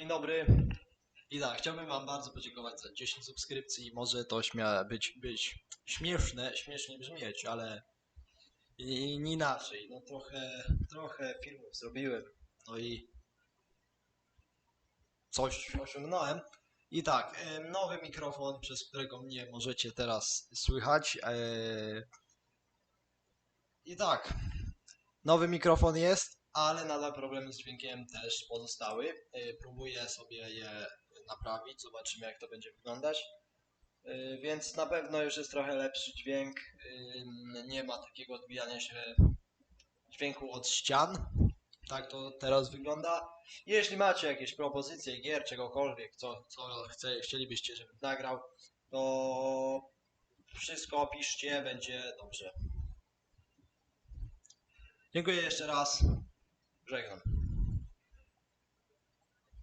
Dzień dobry. I tak, chciałbym Wam bardzo podziękować za 10 subskrypcji. Może to śmia być, być śmieszne, śmiesznie brzmieć, ale nie inaczej. No trochę, trochę filmów zrobiłem, no i coś osiągnąłem. I tak, e, nowy mikrofon, przez którego mnie możecie teraz słychać. e, I tak, nowy mikrofon jest, ale nadal problemy z dźwiękiem też pozostały. E, Próbuję sobie je naprawić, zobaczymy jak to będzie wyglądać. E, Więc na pewno już jest trochę lepszy dźwięk. Ym, Nie ma takiego odbijania się dźwięku od ścian. Tak to teraz wygląda. Jeśli macie jakieś propozycje gier, czegokolwiek, co, co chce, chcielibyście, żebym nagrał, to wszystko piszcie, będzie dobrze. Dziękuję jeszcze raz. Żegnam.